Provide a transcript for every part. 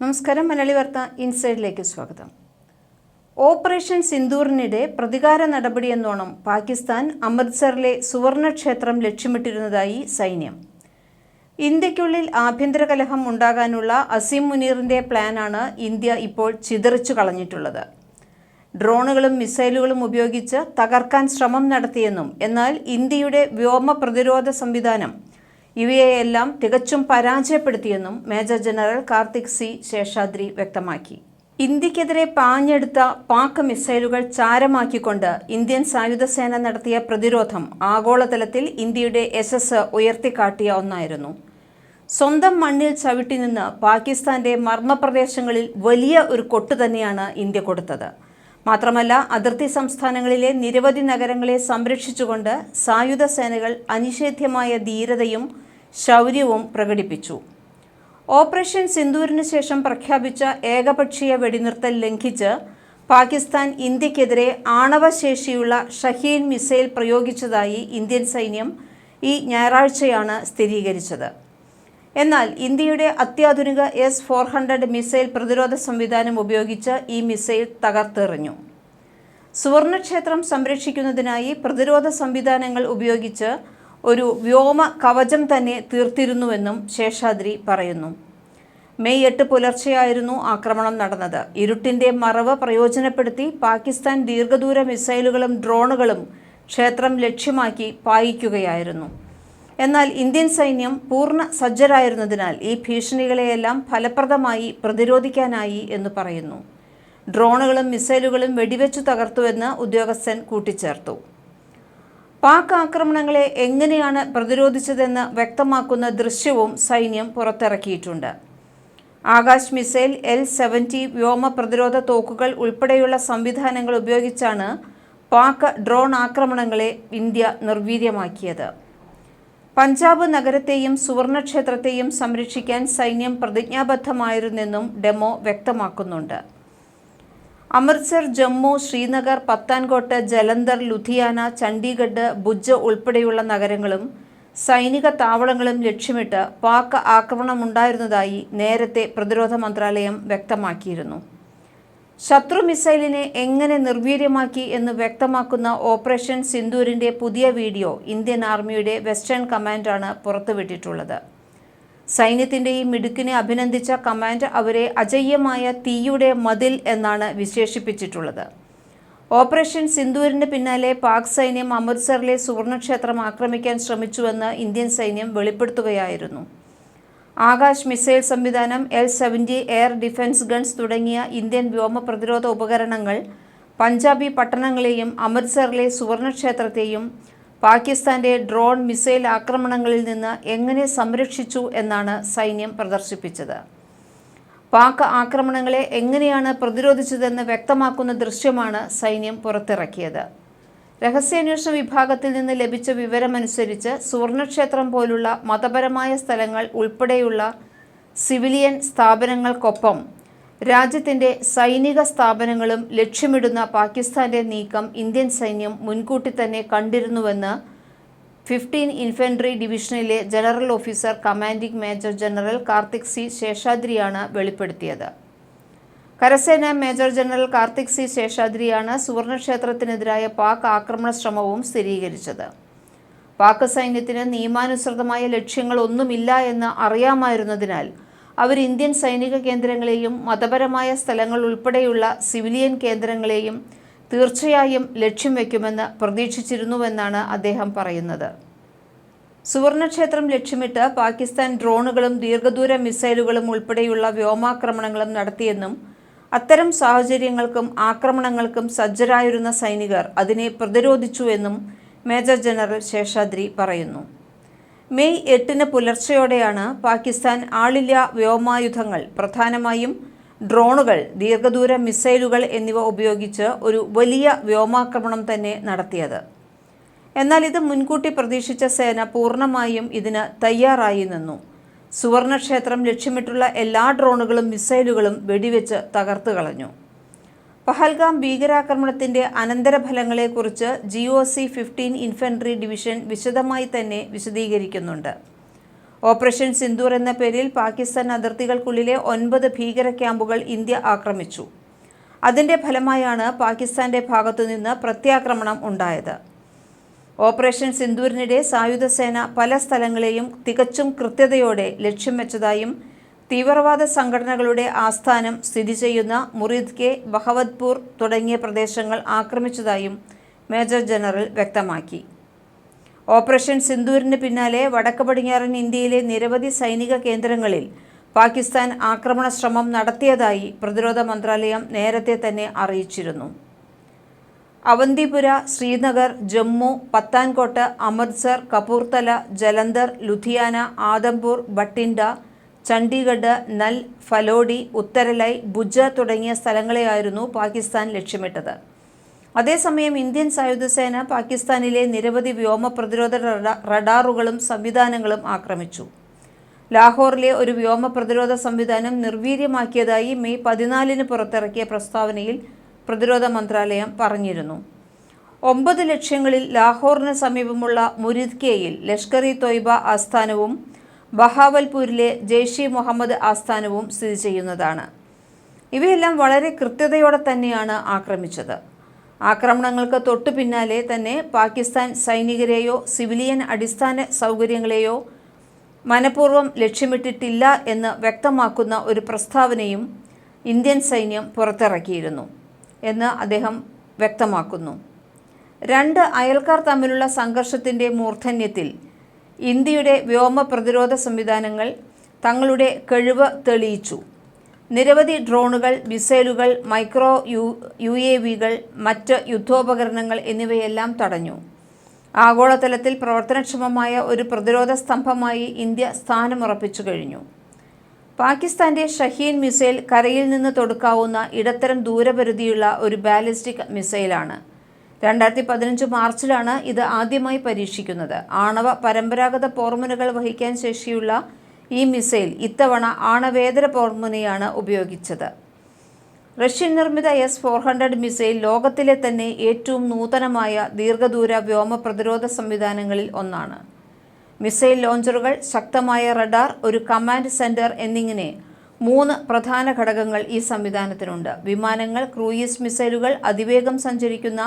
നമസ്കാരം മലയാളി വാർത്ത ഇൻസൈഡിലേക്ക് സ്വാഗതം. ഓപ്പറേഷൻ സിന്ദൂറിനിടെ പ്രതികാര നടപടിയെന്നോണം പാകിസ്ഥാൻ അമൃത്സറിലെ സുവർണക്ഷേത്രം ലക്ഷ്യമിട്ടിരുന്നതായി സൈന്യം. ഇന്ത്യക്കുള്ളിൽ ആഭ്യന്തര കലഹം ഉണ്ടാകാനുള്ള അസീം മുനീറിന്റെ പ്ലാനാണ് ഇന്ത്യ ഇപ്പോൾ ചിതറിച്ചു കളഞ്ഞിട്ടുള്ളത്. ഡ്രോണുകളും മിസൈലുകളും ഉപയോഗിച്ച് തകർക്കാൻ ശ്രമം നടത്തിയെന്നും എന്നാൽ ഇന്ത്യയുടെ വ്യോമ പ്രതിരോധ സംവിധാനം ഇവയെയെല്ലാം തികച്ചും പരാജയപ്പെടുത്തിയെന്നും major general Karthik C Seshadri വ്യക്തമാക്കി. ഇന്ത്യക്കെതിരെ പാഞ്ഞെടുത്ത പാക് മിസൈലുകൾ ചാരമാക്കിക്കൊണ്ട് ഇന്ത്യൻ സായുധ സേന നടത്തിയ പ്രതിരോധം ആഗോളതലത്തിൽ ഇന്ത്യയുടെ യശസ് ഉയർത്തിക്കാട്ടിയ ഒന്നായിരുന്നു. സ്വന്തം മണ്ണിൽ ചവിട്ടി നിന്ന് പാകിസ്ഥാന്റെ മർമ്മപ്രദേശങ്ങളിൽ വലിയ ഒരു കൊട്ടു തന്നെയാണ് ഇന്ത്യ കൊടുത്തത്. മാത്രമല്ല അതിർത്തി സംസ്ഥാനങ്ങളിലെ നിരവധി നഗരങ്ങളെ സംരക്ഷിച്ചുകൊണ്ട് സായുധ സേനകൾ അനിഷേധ്യമായ ധീരതയും ശൗര്യവും പ്രകടിപ്പിച്ചു. ഓപ്പറേഷൻ സിന്ദൂരിന് ശേഷം പ്രഖ്യാപിച്ച ഏകപക്ഷീയ വെടിനിർത്തൽ ലംഘിച്ച് പാകിസ്ഥാൻ ഇന്ത്യക്കെതിരെ ആണവശേഷിയുള്ള ഷഹീൻ മിസൈൽ പ്രയോഗിച്ചതായി ഇന്ത്യൻ സൈന്യം ഈ ഞായറാഴ്ചയാണ് സ്ഥിരീകരിച്ചത്. എന്നാൽ ഇന്ത്യയുടെ അത്യാധുനിക എസ് ഫോർ ഹൺഡ്രഡ് മിസൈൽ പ്രതിരോധ സംവിധാനം ഉപയോഗിച്ച് ഈ മിസൈൽ തകർത്തെറിഞ്ഞു. സുവർണക്ഷേത്രം സംരക്ഷിക്കുന്നതിനായി പ്രതിരോധ സംവിധാനങ്ങൾ ഉപയോഗിച്ച് ഒരു വ്യോമ കവചം തന്നെ തീർത്തിരുന്നുവെന്നും ശേഷാദ്രി പറയുന്നു. മെയ് എട്ട് പുലർച്ചെയായിരുന്നു ആക്രമണം നടന്നത്. ഇരുട്ടിന്റെ മറവ് പ്രയോജനപ്പെടുത്തി പാകിസ്ഥാൻ ദീർഘദൂര മിസൈലുകളും ഡ്രോണുകളും ക്ഷേത്രം ലക്ഷ്യമാക്കി പായിക്കുകയായിരുന്നു. എന്നാൽ ഇന്ത്യൻ സൈന്യം പൂർണ സജ്ജരായിരുന്നതിനാൽ ഈ ഭീഷണികളെയെല്ലാം ഫലപ്രദമായി പ്രതിരോധിക്കാനായി എന്ന് പറയുന്നു. ഡ്രോണുകളും മിസൈലുകളും വെടിവെച്ചു തകർത്തുവെന്ന് ഉദ്യോഗസ്ഥൻ കൂട്ടിച്ചേർത്തു. പാക് ആക്രമണങ്ങളെ എങ്ങനെയാണ് പ്രതിരോധിച്ചതെന്ന് വ്യക്തമാക്കുന്ന ദൃശ്യവും സൈന്യം പുറത്തിറക്കിയിട്ടുണ്ട്. ആകാശ് മിസൈൽ എൽ സെവന്റി വ്യോമ പ്രതിരോധ തോക്കുകൾ ഉൾപ്പെടെയുള്ള സംവിധാനങ്ങൾ ഉപയോഗിച്ചാണ് പാക് ഡ്രോൺ ആക്രമണങ്ങളെ ഇന്ത്യ നിർവീര്യമാക്കിയത്. പഞ്ചാബ് നഗരത്തെയും സുവർണക്ഷേത്രത്തെയും സംരക്ഷിക്കാൻ സൈന്യം പ്രതിജ്ഞാബദ്ധമായിരുന്നെന്നും ഡെമോ വ്യക്തമാക്കുന്നുണ്ട്. അമൃത്സർ ജമ്മു ശ്രീനഗർ പത്താൻകോട്ട് ജലന്ധർ ലുധിയാന ചണ്ഡീഗഡ് ഭുജ് ഉൾപ്പെടെയുള്ള നഗരങ്ങളും സൈനിക താവളങ്ങളും ലക്ഷ്യമിട്ട് പാക് ആക്രമണമുണ്ടായിരുന്നതായി നേരത്തെ പ്രതിരോധ മന്ത്രാലയം വ്യക്തമാക്കിയിരുന്നു. ശത്രു മിസൈലിനെ എങ്ങനെ നിർവീര്യമാക്കി എന്ന് വ്യക്തമാക്കുന്ന ഓപ്പറേഷൻ സിന്ദൂരിന്റെ പുതിയ വീഡിയോ ഇന്ത്യൻ ആർമിയുടെ വെസ്റ്റേൺ കമാൻഡാണ് പുറത്തുവിട്ടിട്ടുള്ളത്. സൈന്യത്തിന്റെ ഈ മിടുക്കിനെ അഭിനന്ദിച്ച കമാൻഡ് അവരെ അജയ്യമായ തീയുടെ മതിൽ എന്നാണ് വിശേഷിപ്പിച്ചിട്ടുള്ളത്. ഓപ്പറേഷൻ സിന്ദൂരിന് പിന്നാലെ പാക് സൈന്യം അമൃത്സറിലെ സുവർണക്ഷേത്രം ആക്രമിക്കാൻ ശ്രമിച്ചുവെന്ന് ഇന്ത്യൻ സൈന്യം വെളിപ്പെടുത്തുകയായിരുന്നു. ആകാശ് മിസൈൽ സംവിധാനം L seventy air defence guns തുടങ്ങിയ ഇന്ത്യൻ വ്യോമ പ്രതിരോധ ഉപകരണങ്ങൾ പഞ്ചാബി പട്ടണങ്ങളെയും അമൃത്സറിലെ സുവർണക്ഷേത്രത്തെയും പാകിസ്ഥാന്റെ ഡ്രോൺ മിസൈൽ ആക്രമണങ്ങളിൽ നിന്ന് എങ്ങനെ സംരക്ഷിച്ചു എന്നാണ് സൈന്യം പ്രദർശിപ്പിച്ചത്. പാക് ആക്രമണങ്ങളെ എങ്ങനെയാണ് പ്രതിരോധിച്ചതെന്ന് വ്യക്തമാക്കുന്ന ദൃശ്യമാണ് സൈന്യം പുറത്തിറക്കിയത്. രഹസ്യാന്വേഷണ വിഭാഗത്തിൽ നിന്ന് ലഭിച്ച വിവരമനുസരിച്ച് സുവർണക്ഷേത്രം പോലുള്ള മതപരമായ സ്ഥലങ്ങൾ ഉൾപ്പെടെയുള്ള സിവിലിയൻ സ്ഥാപനങ്ങൾക്കൊപ്പം രാജ്യത്തിന്റെ സൈനിക സ്ഥാപനങ്ങളും ലക്ഷ്യമിടുന്ന പാകിസ്ഥാന്റെ നീക്കം ഇന്ത്യൻ സൈന്യം മുൻകൂട്ടി തന്നെ കണ്ടിരുന്നുവെന്ന് ഫിഫ്റ്റീൻ ഇൻഫൻട്രി ഡിവിഷനിലെ general officer commanding major general Karthik C ശേഷാദ്രിയാണ് വെളിപ്പെടുത്തിയത്. കരസേന മേജർ ജനറൽ കാർത്തിക് സി ശേഷാദ്രിയാണ് സുവർണക്ഷേത്രത്തിനെതിരായ പാക് ആക്രമണ ശ്രമവും സ്ഥിരീകരിച്ചത്. പാക് സൈന്യത്തിന് നിയമാനുസൃതമായ ലക്ഷ്യങ്ങളൊന്നുമില്ല എന്ന് അറിയാമായിരുന്നതിനാൽ അവർ ഇന്ത്യൻ സൈനിക കേന്ദ്രങ്ങളെയും മതപരമായ സ്ഥലങ്ങൾ ഉൾപ്പെടെയുള്ള സിവിലിയൻ കേന്ദ്രങ്ങളെയും തീർച്ചയായും ലക്ഷ്യം വയ്ക്കുമെന്ന് പ്രതീക്ഷിച്ചിരുന്നുവെന്നാണ് അദ്ദേഹം പറയുന്നത്. സുവർണക്ഷേത്രം ലക്ഷ്യമിട്ട് പാകിസ്ഥാൻ ഡ്രോണുകളും ദീർഘദൂര മിസൈലുകളും ഉൾപ്പെടെയുള്ള വ്യോമാക്രമണങ്ങളും നടത്തിയെന്നും അത്തരം സാഹചര്യങ്ങൾക്കും ആക്രമണങ്ങൾക്കും സജ്ജരായിരുന്ന സൈനികർ അതിനെ പ്രതിരോധിച്ചുവെന്നും മേജർ ജനറൽ ശേഷാദ്രി പറയുന്നു. മെയ് എട്ടിന് പുലർച്ചെയോടെയാണ് പാകിസ്ഥാൻ ആളില്ല വ്യോമായുധങ്ങൾ പ്രധാനമായും ഡ്രോണുകൾ ദീർഘദൂര മിസൈലുകൾ എന്നിവ ഉപയോഗിച്ച് ഒരു വലിയ വ്യോമാക്രമണം തന്നെ നടത്തിയത്. എന്നാൽ ഇത് മുൻകൂട്ടി പ്രതീക്ഷിച്ച സേന പൂർണമായും ഇതിന് തയ്യാറായി നിന്നു. സുവർണക്ഷേത്രം ലക്ഷ്യമിട്ടുള്ള എല്ലാ ഡ്രോണുകളും മിസൈലുകളും വെടിവെച്ച് തകർത്തു കളഞ്ഞു പഹൽഗാം ഭീകരാക്രമണത്തിന്റെ അനന്തരഫലങ്ങളെക്കുറിച്ച് G O C fifteen infantry division വിശദമായി തന്നെ വിശദീകരിക്കുന്നുണ്ട്. ഓപ്പറേഷൻ സിന്ദൂർ എന്ന പേരിൽ പാകിസ്ഥാൻ അതിർത്തികൾക്കുള്ളിലെ ഒൻപത് ഭീകര ക്യാമ്പുകൾ ഇന്ത്യ ആക്രമിച്ചു. അതിന്റെ ഫലമായാണ് പാകിസ്ഥാന്റെ ഭാഗത്തുനിന്ന് പ്രത്യാക്രമണം ഉണ്ടായത്. ഓപ്പറേഷൻ സിന്ദൂരിനിടെ സായുധസേന പല സ്ഥലങ്ങളെയും തികച്ചും കൃത്യതയോടെ ലക്ഷ്യം വെച്ചതായും തീവ്രവാദ സംഘടനകളുടെ ആസ്ഥാനം സ്ഥിതി ചെയ്യുന്ന മുറിദ് കെ ബഹവത്പൂർ തുടങ്ങിയ പ്രദേശങ്ങൾ ആക്രമിച്ചതായും മേജർ ജനറൽ വ്യക്തമാക്കി. ഓപ്പറേഷൻ സിന്ദൂരിന് പിന്നാലെ വടക്ക് പടിഞ്ഞാറൻ ഇന്ത്യയിലെ നിരവധി സൈനിക കേന്ദ്രങ്ങളിൽ പാകിസ്ഥാൻ ആക്രമണ ശ്രമം നടത്തിയതായി പ്രതിരോധ മന്ത്രാലയം നേരത്തെ തന്നെ അറിയിച്ചിരുന്നു. അവന്തിപുര ശ്രീനഗർ ജമ്മു പത്താൻകോട്ട് അമൃത്സർ കപൂർത്തല ജലന്ധർ ലുധിയാന ആദംപൂർ ബട്ടിൻഡ ചണ്ഡീഗഡ് നൽ ഫലോഡി ഉത്തരലൈ ഭുജ തുടങ്ങിയ സ്ഥലങ്ങളെയായിരുന്നു പാകിസ്ഥാൻ ലക്ഷ്യമിട്ടത്. അതേസമയം ഇന്ത്യൻ സായുധസേന പാകിസ്ഥാനിലെ നിരവധി വ്യോമ പ്രതിരോധ റഡാറുകളും സംവിധാനങ്ങളും ആക്രമിച്ചു. ലാഹോറിലെ ഒരു വ്യോമ പ്രതിരോധ സംവിധാനം നിർവീര്യമാക്കിയതായി മെയ് പതിനാലിന് പുറത്തിറക്കിയ പ്രസ്താവനയിൽ പ്രതിരോധ മന്ത്രാലയം പറഞ്ഞിരുന്നു. ഒമ്പത് ലക്ഷ്യങ്ങളിൽ ലാഹോറിന് സമീപമുള്ള മുരിദ് കെയിൽ ലഷ്കർ ഇ തൊയ്ബ ആസ്ഥാനവും ബഹാവൽപൂരിലെ ജെയ്ഷെ മുഹമ്മദ് ആസ്ഥാനവും സ്ഥിതി ചെയ്യുന്നതാണ്. ഇവയെല്ലാം വളരെ കൃത്യതയോടെ തന്നെയാണ് ആക്രമിച്ചത്. ആക്രമണങ്ങൾക്ക് തൊട്ടു പിന്നാലെ തന്നെ പാകിസ്ഥാൻ സൈനികരെയോ സിവിലിയൻ അടിസ്ഥാന സൗകര്യങ്ങളെയോ മനഃപൂർവം ലക്ഷ്യമിട്ടിട്ടില്ല എന്ന് വ്യക്തമാക്കുന്ന ഒരു പ്രസ്താവനയും ഇന്ത്യൻ സൈന്യം പുറത്തിറക്കിയിരുന്നു എന്ന് അദ്ദേഹം വ്യക്തമാക്കുന്നു. രണ്ട് അയൽക്കാർ തമ്മിലുള്ള സംഘർഷത്തിന്റെ മൂർധന്യത്തിൽ ഇന്ത്യയുടെ വ്യോമ പ്രതിരോധ സംവിധാനങ്ങൾ തങ്ങളുടെ കഴിവ് തെളിയിച്ചു. നിരവധി ഡ്രോണുകൾ മിസൈലുകൾ മൈക്രോ യു യു എ വികൾ മറ്റ് യുദ്ധോപകരണങ്ങൾ എന്നിവയെല്ലാം തടഞ്ഞു. ആഗോളതലത്തിൽ പ്രവർത്തനക്ഷമമായ ഒരു പ്രതിരോധ സ്തംഭമായി ഇന്ത്യ സ്ഥാനമുറപ്പിച്ചു കഴിഞ്ഞു. പാകിസ്ഥാന്റെ ഷഹീൻ മിസൈൽ കരയിൽ നിന്ന് തൊടുക്കാവുന്ന ഇടത്തരം ദൂരപരിധിയുള്ള ഒരു ബാലിസ്റ്റിക് മിസൈലാണ്. രണ്ടായിരത്തി പതിനഞ്ച് മാർച്ചിലാണ് ഇത് ആദ്യമായി പരീക്ഷിക്കുന്നത്. ആണവ പരമ്പരാഗത പോർമുനകൾ വഹിക്കാൻ ശേഷിയുള്ള ഈ മിസൈൽ ഇത്തവണ ആണവേതര പോർമുനയാണ് ഉപയോഗിച്ചത്. റഷ്യൻ നിർമ്മിത എസ് ഫോർ ഹൺഡ്രഡ് മിസൈൽ ലോകത്തിലെ തന്നെ ഏറ്റവും നൂതനമായ ദീർഘദൂര വ്യോമ പ്രതിരോധ സംവിധാനങ്ങളിൽ ഒന്നാണ്. മിസൈൽ ലോഞ്ചറുകൾ ശക്തമായ റഡാർ ഒരു കമാൻഡ് സെന്റർ എന്നിങ്ങനെ മൂന്ന് പ്രധാന ഘടകങ്ങൾ ഈ സംവിധാനത്തിനുണ്ട്. വിമാനങ്ങൾ ക്രൂയിസ് മിസൈലുകൾ അതിവേഗം സഞ്ചരിക്കുന്ന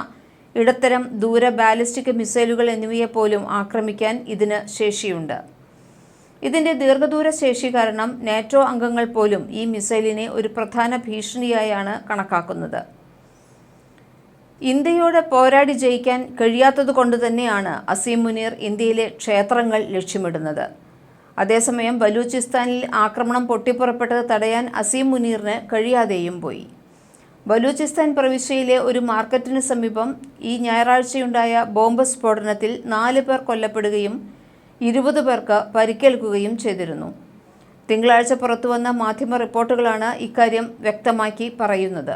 ഇടത്തരം ദൂര ബാലിസ്റ്റിക് മിസൈലുകൾ എന്നിവയെപ്പോലും ആക്രമിക്കാൻ ഇതിന് ശേഷിയുണ്ട്. ഇതിന്റെ ദീർഘദൂര ശേഷി കാരണം നാറ്റോ അംഗങ്ങൾ പോലും ഈ മിസൈലിനെ ഒരു പ്രധാന ഭീഷണിയായാണ് കണക്കാക്കുന്നത്. ഇന്ത്യയോട് പോരാടി ജയിക്കാൻ കഴിയാത്തതുകൊണ്ട് തന്നെയാണ് അസീം മുനീർ ഇന്ത്യയിലെ ക്ഷേത്രങ്ങൾ ലക്ഷ്യമിടുന്നത്. അതേസമയം ബലൂചിസ്ഥാനിൽ ആക്രമണം പൊട്ടിപ്പുറപ്പെട്ടത് തടയാൻ അസീം മുനീറിന് കഴിയാതെയും പോയി. ബലൂചിസ്ഥാൻ പ്രവിശ്യയിലെ ഒരു മാർക്കറ്റിന് സമീപം ഈ ഞായറാഴ്ചയുണ്ടായ ബോംബ് സ്ഫോടനത്തിൽ നാല് പേർ കൊല്ലപ്പെടുകയും ഇരുപത് പേർക്ക് പരിക്കേൽക്കുകയും ചെയ്തിരുന്നു. തിങ്കളാഴ്ച പുറത്തുവന്ന മാധ്യമ റിപ്പോർട്ടുകളാണ് ഇക്കാര്യം വ്യക്തമാക്കി പറയുന്നത്.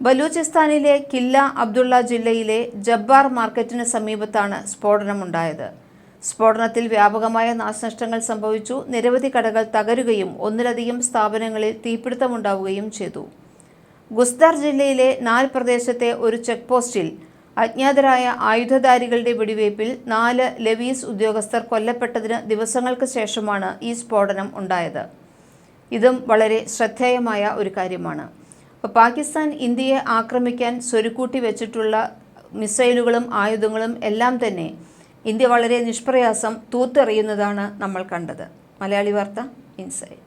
ബലൂചിസ്ഥാനിലെ കില്ല അബ്ദുള്ള ജില്ലയിലെ ജബ്ബാർ മാർക്കറ്റിന് സമീപത്താണ് സ്ഫോടനമുണ്ടായത്. സ്ഫോടനത്തിൽ വ്യാപകമായ നാശനഷ്ടങ്ങൾ സംഭവിച്ചു. നിരവധി കടകൾ തകരുകയും ഒന്നിലധികം സ്ഥാപനങ്ങളിൽ തീപിടുത്തമുണ്ടാവുകയും ചെയ്തു. ഗുസ്താർ ജില്ലയിലെ നാൽ പ്രദേശത്തെ ഒരു ചെക്ക് പോസ്റ്റിൽ അജ്ഞാതരായ ആയുധധാരികളുടെ വെടിവയ്പിൽ നാല് ലെവീസ് ഉദ്യോഗസ്ഥർ കൊല്ലപ്പെട്ടതിന് ദിവസങ്ങൾക്ക് ശേഷമാണ് ഈ സ്ഫോടനം ഉണ്ടായത്. ഇതും വളരെ ശ്രദ്ധേയമായ ഒരു കാര്യമാണ്. അപ്പോൾ പാകിസ്ഥാൻ ഇന്ത്യയെ ആക്രമിക്കാൻ സ്വരുക്കൂട്ടി വെച്ചിട്ടുള്ള മിസൈലുകളും ആയുധങ്ങളും എല്ലാം തന്നെ ഇന്ത്യ വളരെ നിഷ്പ്രയാസം തൂത്തെറിയുന്നതാണ് നമ്മൾ കണ്ടത്. മലയാളി വാർത്ത ഇൻസൈഡ്.